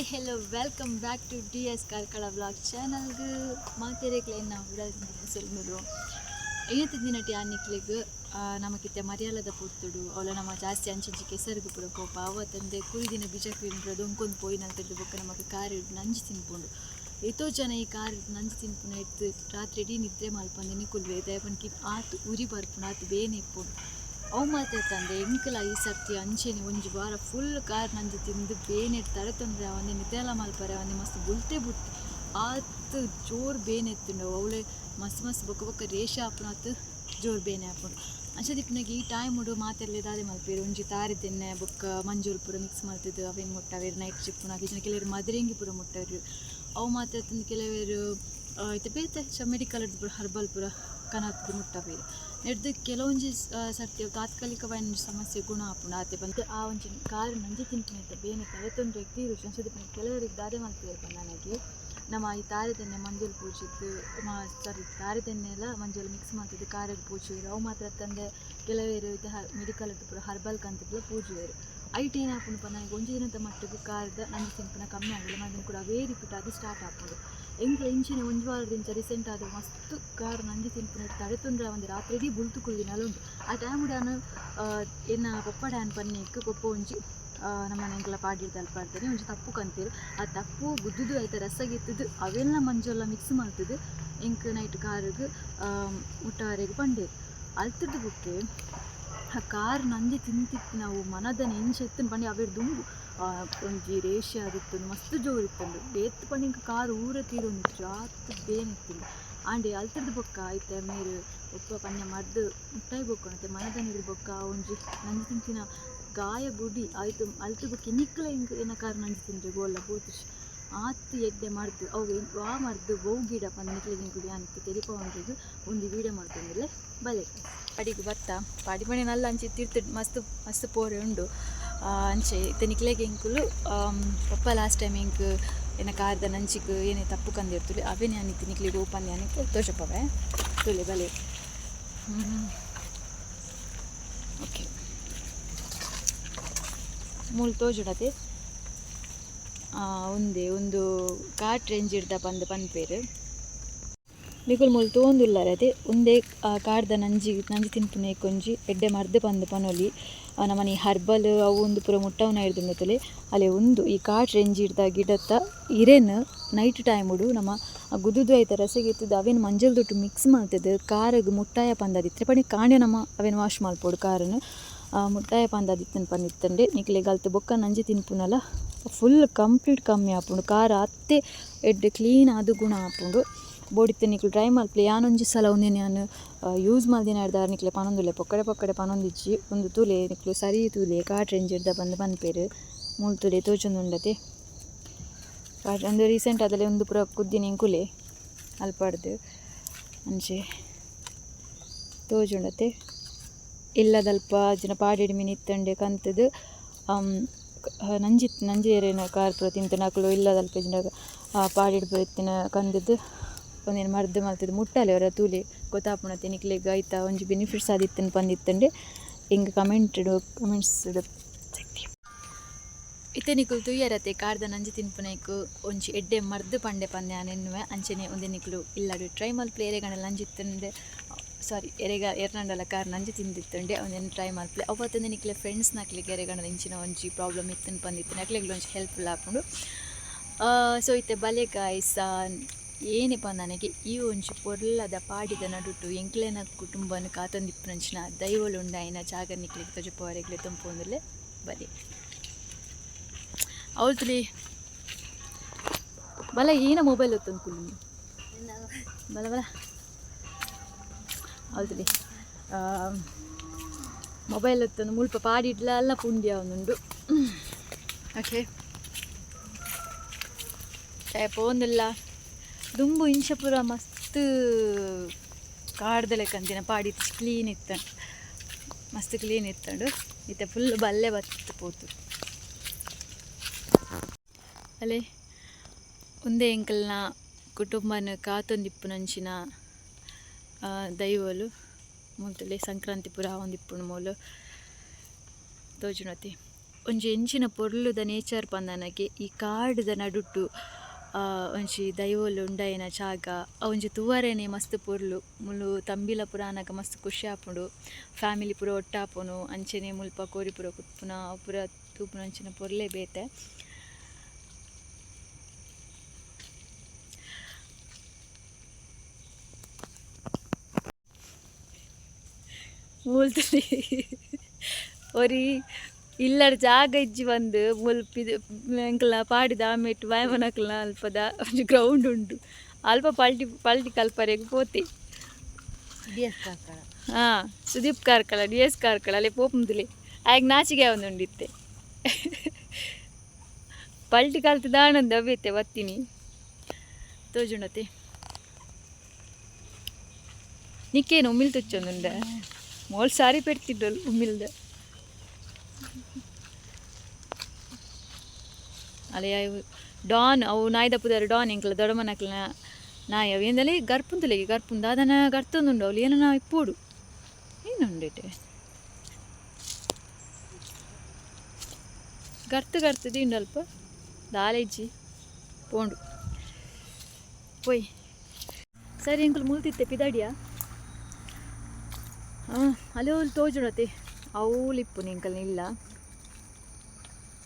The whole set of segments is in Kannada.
Hi hello welcome back to D S Karkala blog ಚಾನಲ್ಗೆ ಮಾತೆರೆಗ್ಲೆ ನಾವು ವಿಡಾಲ್ದಿನ ಸೆಲ್ಮಿಡು ದಿನ ಟಿ ಆನಿಕ್ಲಿಗ್ ನಮಗಿತ್ತೆ ಮರ್ಯಾಲದ ಪೂರ್ತುಡು. ಅವಳ ನಮ್ಮ ಜಾಸ್ತಿ ಅಂಚಿಂಚಿ ಕೆಸರಿಗೆ ಪುರ ಕೋಪ. ತಂದೆ ಕುಯ್ದಿನ ಬೀಜ ಇಡ್ರೆ ಅದೊಂದು ಪೋಯಿ ನಂತದ್ದು ಬೊಕ್ಕ ನಮಗೆ ಕಾರ್ ಇಟ್ಟು ನಂಜಿ ತಿನ್ಕೊಂಡು ಎಷ್ಟೋ ಜನ ಈ ಕಾರ್ ನಂಜಿ ತಿನ್ಕೊಂಡು ಎತ್ತು ರಾತ್ರಿ ಇಡೀ ನಿದ್ರೆ ಮಲ್ಪಂದು ನಿಕುಲ್ವೆ. ದಯಪನ್ಕಿ ಆತು ಉರಿ ಬರ್ಪುಂಡು, ಆತು ಬೇನೆ ಇಪ್ಪುಂಡು. ಅವು ತಂದೆ, ಎಂಕಲ ಈ ಸರ್ತಿ ಅಂಚೆನೆ ಒಂಜಿ ವಾರ ಫುಲ್ ಕಾರ್ ನಂಜಿ ತಿಂದು ಬೇನೆ ತಡೆ ತಂದ್ರೆ ಅವನೇ ನಿದ್ದೆಲ್ಲ ಮಲ್ಪರೆ ಅವನೇ ಮಸ್ತ್ ಗುಲ್ತೆ ಬುಟ್ಟಿ. ಆತ್ ಜೋರ್ ಬೇನೆ ಎತ್ತಿಂಡು ಅವಳೆ ಮಸ್ತ್ ಮಸ್ತ್ ಬೊಕ್ಕ ಬೊಕ್ಕ ರೇಷ ಹಾಪನ ಆತು ಜೋರ್ ಬೇನೆ ಹಾಪುಂಡು ಅಂಚದಿಪ್ಪನಾಗ ಈ ಟೈಮ್ ಉಡು ಮಾತೆಲ್ಲ ದಾದೆ ಮಲ್ಪೇರು ಒಂಜಿ ತಾರಿ ತೆನ್ನೆ ಬೊಕ್ಕ ಮಂಜೂರು ಪೂರ ಮಿಕ್ಸ್ ಮಾಡ್ತಿದ್ದು ಅವೇನು ಮುಟ್ಟವೇರು ನೈಟ್ ಶಿಪ್ಪುನ ಈಜಿನ ಕೆಲವರು ಮದರಿಂಗಿ ಪೂರ ಮುಟ್ಟವರು. ಅವು ಮಾತಾಡ್ತಂದು ಕೆಲವರು ಇದು ಬೇತ ಮೆಡಿಕಲ್ ಹರ್ಬಲ್ ಪೂರ ಕನತ್ತು ಮುಟ್ಟಬೇರು ನೆಡ್ದು ಕೆಲವೊಂಜಿ ಸರ್ತಿ ಅವು ತಾತ್ಕಾಲಿಕವಾದ ಸಮಸ್ಯೆ ಗುಣ ಆಪುಂಡು ಆತೆ ಬಂದು ಆ ಒಂಜಿ ಕಾರ್ ನಂಜಿ ತಿಂಪಿನೈತೆ ಬೇನೆ ತಲೆ ತೊಂದರೆ ತೀರು ಸಂಸದ ಕೆಲವರಿಗೆ ದಾದೆ ಮಲ್ತಿದ್ದಾರೆ ನನಗೆ. ನಮ್ಮ ಈ ತಾರೆದೆಣ್ಣೆ ಮಂಜಲ್ ಪೂಜಿದ್ದು ಸಾರಿ ತಾರೆ ತೆನ್ನೆ ಎಲ್ಲ ಮಂಜಲ್ ಮಿಕ್ಸ್ ಮಾಡ್ತಿದ್ದು ಕಾರಿಗೆ ಪೂಜೆರು ಅವು ಮಾತ್ರ ತಂದೆ ಕೆಲವೇರು ಇದು ಮೆಡಿಕಲ್ ಪೂರ ಹರ್ಬಲ್ ಕಂತಿದ್ಲ ಪೂಜಿವರು ಐಟ್ ಏನು ಹಾಕೊಂಡು ನನಗೆ ಒಂಜಿ ದಿನದ ಮಟ್ಟಿಗೆ ಕಾರ್ದ ನಂಜಿ ತಿಂಪನ ಕಮ್ಮಿ ಆಗಿಲ್ಲ. ಅದನ್ನು ಕೂಡ ಅವೇ ರಿಪೀಟ್ ಆಗಿ ಸ್ಟಾರ್ಟ್ ಹಾಕೋದು ಎಂಕ್ಲ ಇಂಚಿನ ಒಂದು ವಾರದಿಂದ ರೀಸೆಂಟ್ ಆದ ಮಸ್ತ್ ಕಾರ್ ನಂಜಿ ತಿಂಪನ ತಡೆ ತೊಂದರೆ ಒಂದು ರಾತ್ರಿ ಇಡೀ ಬುಲ್ತು ಕುಳ್ಳಿನಲ್ಲ ಉಂಟು. ಆ ಟೈಮ್ ನಾನು ಏನ ಪಪ್ಪ ಡ್ಯಾನ್ ಪನ್ನೆಕ್ ಪಪ್ಪ ಒಂಜಿ ನಮ್ಮ ಮನೆಗೆಲ್ಲ ಪಾಡಿರ್ದು ಅಲ್ಪಾಡ್ತಾರೆ ಒಂಜಿ ತಪ್ಪು ಕಂತೀರು. ಆ ತಪ್ಪು ಗುದ್ದುದು ಆಯ್ತು ರಸಗಿತ್ತದು ಅವೆಲ್ಲ ಮಂಜೆಲ್ಲ ಮಿಕ್ಸ್ ಮಾಡ್ತದೆ. ಇಂಕ್ ನೈಟ್ ಕಾರಿಗೆ ಮುಟ್ಟವರೆಗೆ ಬಂಡೇರು ಅಲ್ತದ ಬುಕ್ಕೆ, ಆ ಕಾರ್ ನಂಜಿ ತಿಂತಿತ್ತು ನಾವು ಮನದ ನೆಂಚೆತ್ತನ ಪಂಡಿ ಅವೇರು ದುಂಬು ಒಂಜಿ ರೇಷೆ ಆದಿತ್ತು ಮಸ್ತ್ ಜೋರು ಇತ್ತಂಡು ಬೇತ್ ಪಂಡಿ ಇಂಕ ಕಾರ್ ಊರ ತೀರೊಂದು ಜಾತ್ ಬೇನಿತ್ತುಂಡು ಆಂಡೆ ಅಲ್ತದ್ದು ಬೊಕ್ಕ ಐತೆ ಮೇರು ಒಪ್ಪ ಪನ್ಯ ಮರ್ದು ಮುಟ್ಟಾಯಿ ಬೊಕ್ಕಣತೆ ಮನದನಿರು ಬೊಕ್ಕ, ಒಂಜಿ ನಂಜಿ ಗಾಯ ಬುಡಿ ಆಯ್ತು ಅಲ್ತು ಬೊಕ್ಕ ನಿಕ್ಲ ಏನ ಕಾರ್ ನಂಜಿ ತಿಂದ್ರೆ ಗೋಲ್ಲ ಆತ್ತು ಎಡ್ಡೆ ಮರ್ದು ಅವು ವಾ ಮರ್ದು ಬೋವು ಗಿಡ ಪಂದ ನಿಕ್ಲಿಗೆ ಗುಡಿ ಅಂತ ತೆಲಿಪವಂಡ್ರಿದು ಒಂದು ವೀಡಿಯೋ ಮಾಡ್ಕೊಂಡ್ರೆ ಬಲೆ ಪಾಡಿಗೆ ಬತ್ತ ಪಾಡಿ ಮನೆ ನಲ್ಲ ಅಂಚೆ ತಿರ್ತು ಮಸ್ತ್ ಮಸ್ತ್ ಪೋರೆ ಉಂಡು. ಅಂಚೆ ಇತ್ತೆ ನಿಕ್ಲೆಗ್ ಇಂಕುಲು ಪಪ್ಪ ಲಾಸ್ಟ್ ಟೈಮ್ ಇಂಕ್ ಏನ ಕಾರ್ದ ನಂಚಿಕ್ ಏನೇ ತಪ್ಪು ಕಂದಿರ್ತುಲಿ ಅವೇನೆ ಅನಿತ್ತು ನಿಕ್ಲಿಗೆ ಓಪನ್ ಅನಿಕ್ಕೆ ತೋಷಪ್ಪವೆ ತುಳಿ ಬಲೆ ಓಕೆ. ಮೂಲು ತೋಜುಡತೆ ಒಂದೇ, ಒಂದು ಕಾಟ್ ರೇಂಜ್ ಇಡ್ದ ಪಂದ್ ಪನ್ಪೇರ್ ನಿಕುಲ್ ಮೂಲು ತೋಂದುಲ್ಲಾರೆ ಅದೇ, ಒಂದೇ ಕಾಡ್ದ ನಂಜಿ ನಂಜಿ ತಿನ್ಪುನೆ ಕೊಂಜಿ, ಎಡ್ಡೆ ಮರ್ದೆ ಪಂದ್, ಪನೊಲಿ. ನಮ್ಮನೆ ಹರ್ಬಲ್, ಅವು ಒಂದು ಪೂರ ಮುಟ್ಟವನ ಮತ್ತೆ ಅಲ್ಲಿ ಒಂದು, ಈ ಕಾಟ್ ರೇಂಜ್ ಇಡ್ದ ಗಿಡತ್ತ ಇರೇನ್ ನೈಟ್ ಟೈಮ್ ಉಡು ನಮ್ಮ ಗುದುದು ಐತೆ ರಸಗಿತ್ತದ ಅವೇನು ಮಂಜಲ್ ದೊಟ್ಟು ಮಿಕ್ಸ್ ಮಾಡ್ತದೆ, ಕಾರಗ್ ಮುಟ್ಟಾಯ ಪಂದದಿತ್ತೆ ಪಣಿ ಕಾಣೆ ನಮ್ಮ, ಅವೇನು ವಾಶ್ ಮಾಡ್ಪೋಡು ಕಾರನ್ನು ಮುಟ್ಟಾಯ ಪಂದದಿತ್ತನ್ ಪಂದಿತ್ತಂಡೆ ನಿಕ್ಲೆ ಗಲ್ತು ಬೊಕ್ಕ ನಂಜಿ ತಿನ್ಪುನಲ್ಲ ಫುಲ್ ಕಂಪ್ಲೀಟ್ ಕಮ್ಮಿ ಆಪುಂಡು ಖಾರ, ಅತ್ತೆ, ಎಡ್ಡೆ ಕ್ಲೀನ್ ಆದು ಗುಣ ಆಪುಂಡು ಬೋಡಿತ್ತೆ ನಿಕ್ಲು ಡ್ರೈ ಮಲ್ಪಲೆ ಯಾನೊಂಜಿ ಸಲ ಒಂದೇ ನಾನು ಯೂಸ್ ಮಲ್ದಿನ ಹಿಡ್ದಾರ ನಿಕ್ಲೆ ಪನೊಂದುಲೆ ಪೊಕ್ಕಡೆ ಪೊಕ್ಕಡೆ ಪನೊಂದಿಜ್ಜಿ ಒಂದು ತುಲೆ ನಿಕ್ಲು ಸರಿ ತುಲೆ, ಕಾಟ್ ರೇಂಜ್ ಇಡ್ದ ಬಂದು ಪೇರು ಮೂಲು ತುಲೆ ತೋಚೊಂದುಂಡತೆ ಒಂದು ರೀಸೆಂಟ್ ಆದಲ್ಲಿ ಒಂದು ಪುರ ಕುದ್ದಿನ ಕುಲೆ, ಅಲ್ಪಾಡ್ದು, ಅಂಚೆ ತೋಜುಂಡತೆ. ಇಲ್ಲದಲ್ಪ ಜನ ಪಾಡಿಡಿ ಮಿನಿತ್ತಂಡೆ ಇತ್ತಂಡೆ ಕಂತದು ನಂಜಿ, ನಂಜೇರಿನ ಕಾರ್ ಪೂರ ತಿಂತ ನಕಲು ಇಲ್ಲದಲ್ಪ ಜನ ಪಾಡಿಡ್ ಪುರ ಇತ್ತಿನ ಕಂದದ್ದು ಒಂದೇನು ಮರ್ದು ಮಲ್ತಿದ್ದು ಮುಟ್ಟಲೆ ಅವರ ತೂಲಿ ಗೊತ್ತಾಪುಣ ನಿಕ್ಲೆಗ್ ಆಯ್ತಾ ಒಂಜಿ ಬೆನಿಫಿಟ್ಸ್ ಆದಿತ್ತನ್ ಬಂದಿತ್ತಂಡೆ ಹಿಂಗೆ ಕಮೆಂಟ್ ಕಮೆಂಟ್ಸ್ ಇತ್ತೆ ನಿಕುಲು ತುಯ್ಯರತೆ ಕಾರ್ದ ನಂಜಿ ತಿನ್ಪುನೈಕು, ಒಂಜಿ ಎಡ್ಡೆ ಮರ್ದು ಪಂಡೆ ಪಂದ್ಯ ನೆನ್ನುವೆ. ಅಂಚನೆ ಒಂದೇ ಇಲ್ಲಾಡು. ಟ್ರೈ ಮಲ್ ಎರೆಗಂಡ ನಂಜಿ ತಿಂದೆ ಸಾರಿ ಎರೆಗ, ಎರ್ನಂಡಲ ಕಾರ್ ನಂಜಿ ತಿಂದಿತ್ತುಂಡೆ ಅವನೇನು ಟ್ರೈ ಮಾಡ್ಲಿ ಅವತ್ತೊಂದು ನಿಕ್ಲೆ ಫ್ರೆಂಡ್ಸ್ ನಕ್ಲಿಗೆ ಎರೆಗನ ಇಂಚಿನ ಒಂಜಿ ಪ್ರಾಬ್ಲಮ್ ಇತ್ತನ್ ಬಂದಿತ್ತು ನಕ್ಲಿಗೆ ಒಂಜಿ ಹೆಲ್ಪ್ಫುಲ್ ಹಾಕೊಂಡು. ಸೊ ಇತ್ತೆ ಬಲೆ ಗಾಯ್ಸ ಏನಿಪ್ಪ ನನಗೆ? ಈ ಒಂಜಿ ಪೊರ್ಲದ ಪಾಡಿದ ನಡುಟು ಎಂಕ್ಲೆನ ಕುಟುಂಬನ ಕಾತೊಂದಿಪ್ಪುನಂಚಿನ ದೈವಲುಂಡಾಯಿನ ಜಾಗ ನಿಕ್ಲಿಗೆ ತಜುಪವರೆಗ್ಲೆ ತುಂಪೊಂದುಲೆ ಬಲೆ. ಅವಳ್ತುಲಿ ಬಲ ಏನ ಮೊಬೈಲ್ ಹೊತ್ತೊಂದು ಕುಲ್ಲಿ ಬಲ ಬಲ. ಅವಳ್ತುಲಿ ಮೊಬೈಲ್ ಹೊತ್ತೊಂದು ಮುಲ್ಪ ಪಾಡಿಡ್ಲ ಅಲ್ಲ ಪುಂಡ್ಯ ಒಂದುಂಡು ಓಕೆ ಪೋಂದಿಲ್ಲ ದುಂಬು ಇಂಶಪುರ ಮಸ್ತ್ ಕಾಡ್ದ ಲೆಕ್ಕಂತಿನ ಪಾಡಿ ಕ್ಲೀನ್ ಇತ್ತ. ಮಸ್ತ್ ಕ್ಲೀನ್ ಇತ್ತಂಡು. ಇತ್ತೆ ಫುಲ್ ಬಲ್ಲೆ ಬತ್ತು ಪೋತು. ಅಲೆ ಒಂದೇ ಎಂಕಲ್ನ ಕುಟುಂಬನ ಕಾತೊಂದಿಪ್ಪುನಂಚಿನ ಆ, ಮುಂತಲೆ ಸಂಕ್ರಾಂತಿ ಪುರ ಒಂದಿಪ್ಪುನು ಮೂಲು. ತೋಜುನತಿ. ಒಂಜಿ ಎಂಚಿನ ಪೊರ್ಲುದ ನೇಚರ್ ಪಂದನಗೆ ಈ ಕಾಡುದ ನಡುಟು ಆ, ಒಂಜಿ ದೈವೊಲು ಉಂಡಾಯಿನ ಜಾಗ ಒಂಜಿ ತೂವರೆನೆ ಮಸ್ತ್ ಪೊರ್ಲು. ಮುಲು ತಂಬಿಲ ಪುರಾನಗ ಮಸ್ತ್ ಖುಷಿ ಆಪುಂಡು. ಫ್ಯಾಮಿಲಿ ಪೂರ ಒಟ್ಟಾಪುನು ಅಂಚನೆ ಮುಲ್ಪ ಕೋರಿ ಪೂರ ಕುತ್ಪುನ ಪೂರ ತೂಪುನ ಅಂಚಿನ ಪೊರ್ಲೇ ಬೇತೆ. ಮೂಲ್ತುಲಿ ಒರಿ ಇಲ್ಲಡ ಜಾಗ ಇಜ್ಜಿ ಬಂದು ಮುಲ್ಪಿದ ಎಂಕಲ್ನ ಪಾಡಿದ ಆಮೇಟ್ ವಾಯಮನಕಲ್ನ ಅಲ್ಪದ ಒಂಜಿ ಗ್ರೌಂಡ್ ಉಂಡು ಅಲ್ಪ ಪಲ್ಟಿ ಪಲ್ಟಿ ಕಲ್ಪರೆಗೆ ಪೋತೆ. ಹಾಂ ಸುದೀಪ್ ಕಾರ್ಕಳ ಡಿ ಎಸ್ ಕಾರ್ಕಳ ಅಲ್ಲೇ ಪೋಪುಂದುಲೆ. ಆಗ ನಾಚಿಗೆ ಒಂದು ಉಂಡಿತ್ತೆ. ಪಲ್ಟಿ ಕಲ್ತದ ಆನಂದ ಅವ್ಯತೆ ಬತ್ತೀನಿ ತೋಜುಣತೆ. ನಿಕ್ಕೇನು ಉಮ್ಮಿಲ್ ಮೋಲ್ ಸಾರಿ ಪೆಡ್ತಿದ್ದಳು ಉಮ್ಮಿಲ್ದ. ಅಲೆ ಅವು ಡಾನ್, ಅವು ಪುದಾರು, ಡಾನ್ ಎಂಕಲ ದೊಡಮನಕ್ಲ ನಾಯಿ. ಅವು ಎಂದಲೇ ಗರ್ಪುಂತಲೆಗೆ, ಗರ್ಪುಂದ ಅದನ್ನು ಗರ್ತೊಂದುಂಡು. ಅವಳು ಏನೋ ನಾವು ಇಪ್ಪೋಡು. ಏನುಂಡೇಟೆ? ಗರ್ತು ಗರ್ತದೆ ಉಂಡಲ್ಪ ದಾಲೇಜಿ, ಪೋಂಡು. ಪೋಯ್. ಸರಿ, ಎಂಕುಲು ಮುಲ್ತಿತ್ತೆ ಪಿದಾಡಿಯಾ? ಅಲ್ಲಿ ಅವ್ಲು ತೋಜುಣತಿ ಅವಲಿಪ್ಪು ನಿಂಕಲ್ ಇಲ್ಲ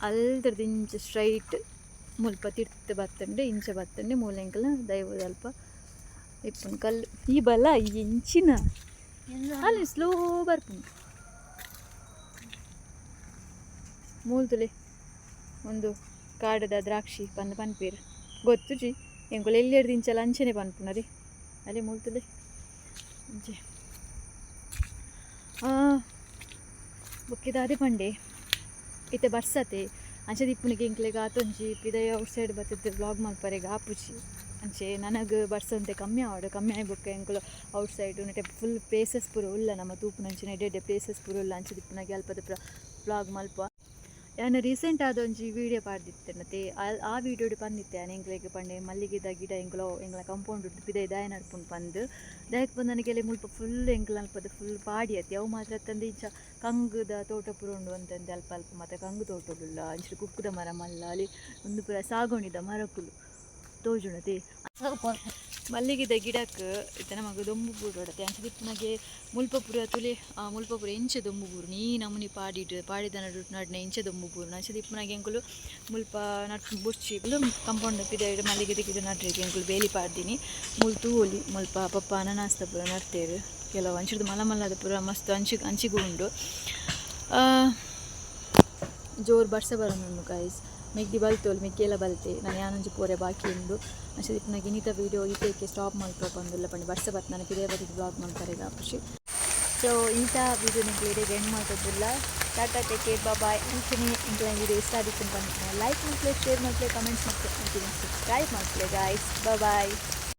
ಅಲ್ದ್ರದ್ದು ಇಂಚ ಸ್ಟ್ರೈಟ್ ಮುಲ್ಪ ತಿರ್ತ್ ಬತ್ತಂಡೆ ಇಂಚ ಬತ್ತಂಡೆ ಮೂಲೆಂಕಲ್ನ ದೈವದ ಅಲ್ಪ ಇಪ್ಪನ ಕಲ್ಲು. ಈ ಬಲ ಇಂಚಿನ. ಅಲ್ಲಿ ಸ್ಲೋ ಬರ್ಪುಂಡು ಮೂಲ್ತುಲೆ ಒಂದು ಕಾಡದ ದ್ರಾಕ್ಷಿ ಪಂದ ಪನ್ಪೀರ್. ಗೊತ್ತು ಜಿ ಎಂಕುಲು ಎಲ್ಲಿ ಹಿಡ್ದು ಇಂಚಲ ಅಂಚನೆ ಪನ್ಪುನರಿ. ಅಲ್ಲಿ ಮೂಲ್ತುಲೆ ಅಂಚೆ ಬೊಕ್ಕಿದ ದಾದಿ ಪಂಡೆ. ಇತ್ತೆ ಬರ್ಸತೆ. ಅಂಚೆ ದಿಪ್ಪುನಿಗೆ ಇಂಕ್ಲೆಗ್ ಆತೊಂಜಿ ಪಿದಯ ಔಟ್ ಸೈಡ್ ಬತ್ತಿದ್ದು ಬ್ಲಾಗ್ ಮಲ್ಪರೆಗ ಆಪುಜಿ ಅಂಚೆ ನನಗೆ ಬರ್ಸಂತೆ ಕಮ್ಮಿ ಆವಡು ಕಮ್ಮಿ ಆಯ್ ಬೊಕ್ಕ ಎಂಕುಲು ಔಟ್ ಸೈಡ್ ನೆಟೆ ಫುಲ್ ಪ್ಲೇಸಸ್ ಪೂರ ಉಲ್ಲ, ನಮ್ಮ ತೂಪುನಂಚಿನ ಎಡ್ಡೆ ಎಡ್ಡೆ ಪ್ಲೇಸಸ್ ಪೂರ ಉಲ್ಲ, ಅಂಚೆ ದಿಪ್ಪುನಗೆ ಅಲ್ಪದ ಬ್ಲಾಗ್ ಮಲ್ಪ ಯಾನ ರೀಸೆಂಟ್ ಆದ ಒಂಜಿ ವೀಡಿಯೋ ಮತ್ತೆ ಆ ವೀಡಿಯೋಡು ಪಂದಿತ್ತೆ ಯಾನ ಎಂಕ್ಲೆಗ್ ಪಂಡೆ ಮಲ್ಲಿಗೆದ ಗಿಡ ಎಂಕ್ಲೋ ಎಂಗ್ಲ ಕಂಪೌಂಡ್ ಉಂಟು ಪಿದ ದಾಯ ನಡ್ಪುಂಡು ಪಂದು ದಾಯಕ್ ಬಂದನಿಗೆಲೆ ಮುಲ್ಪ ಫುಲ್ ಎಂಕ್ಲ ಅಲ್ಪದ ಫುಲ್ ಪಾಡಿ ಅತಿ ಅವು ಮಾತ್ರ ತಂದು ಇಂಚ ಕಂಗುದ ತೋಟ ಪೂರ ಉಂಡು ಅಂತಂದು ಅಲ್ಪ ಅಲ್ಪ ಮತ್ತು ಕಂಗು ತೋಟಡುಲ್ಲ ಅಂಚೆ ಕುಕ್ಕುದ ಮರ ಮಲ್ಲ, ಅಲ್ಲಿ ಒಂದು ಪುರ ಸಾಗೋಣಿದ ಮರಕುಲು ತೋಜುಣತೆ. ಮಲ್ಲಿಗೆದ ಗಿಡಕ್ಕೆ ಇತ್ತ ನಮಗೆ ದೊಂಬು ಬೂರು ಬಡತೆ ಅಂಚೆ ನನಗೆ ಮುಲ್ಪ ಪೂರ ತುಲೆ, ಆ ಮುಲ್ಪ ಪೂರ ಇಂಚೆ ದೊಂಬು ಬೂರು ನೀ ನಮೂನಿ ಪಾಡಿಡ್ ಪಾಡಿದ ನಡು, ನಡ್ನೆ ಇಂಚೆ ದೊಂಬು ಬೂರು ಅಂಚೆ ದಿಪ್ಪನಾಗೆ ಎಂಕುಲು ಮುಲ್ಪ ನಟ್, ಬುರ್ಚಿ ಕಂಪೌಂಡ್ ಪಿದ ಮಲ್ಲಿಗೆದ ಗಿಡ ನಟ್ರಿಗೆ ಎಂಕುಲು ಬೇಲಿ ಪಾಡ್ದೀನಿ. ಮುಲ್ ತೂಲಿ ಮುಲ್ಪ ಪಪ್ಪ ಅನನಾಸ್ತ ಪೂರ ನಡ್ತೇರು. ಕೆಲವು ಅಂಚಿಡ್ದು ಮಲ ಮಲ್ಲದ ಪುರ ಮಸ್ತ್ ಅಂಚಿ ಅಂಚಿಗೂ ಉಂಡು ಜೋರು ಬರ್ಸ ಬರೋಣ ಗೈಸ್ ಮೆಗ್ದಿ ಬಲ್ತೋಲ್ ಮಿಗ್ಗೆಲ್ಲ ಬಲ್ತೆ ನಾನು ಯಾನೊಂಜಿ ಪೋರೆ ಬಾಕಿ ಉಂಡು ಅಷ್ಟೇ ನನಗೆ ಇನ್ನಿತ ವೀಡಿಯೋ ಈಟೇಕೆ ಸ್ಟಾಪ್ ಮಾಡ್ಕೊ ಬಂದಿಲ್ಲ ಪಂಡಿ ಬರ್ಸ ಬತ್ ನನಗೆ ಇದೇ ಬದಿಗೆ ಬ್ಲಾಗ್ ಮಾಡ್ತಾರೆ ಖುಷಿ. ಸೊ ಇಂಥ ವೀಡಿಯೋ ನಿಮಗೆ ಇಡೀಗೆ ಎಂಡ್ ಮಾಡೋದಿಲ್ಲ ಟಾಟಾ ಟೇಕ್ ಕೇರ್ ಬಾಯ್ ಅಂತೀನಿ ಇಂಥ ವೀಡಿಯೋ ಇಷ್ಟ ಆಗಿತ್ತು ಬಂದಿದ್ದೀನಿ ಲೈಕ್ ಮಾಡ್ಲೇ ಶೇರ್ ಮಾಡ್ಲೇ ಕಮೆಂಟ್ಸ್ ಮಾಡ್ಲೇ ಅಂತೀನಿ ಸಬ್ಸ್ಕ್ರೈಬ್ ಮಾಡ್ಲೇ ಗಾಯ್ಸ್ ಬಾಯ್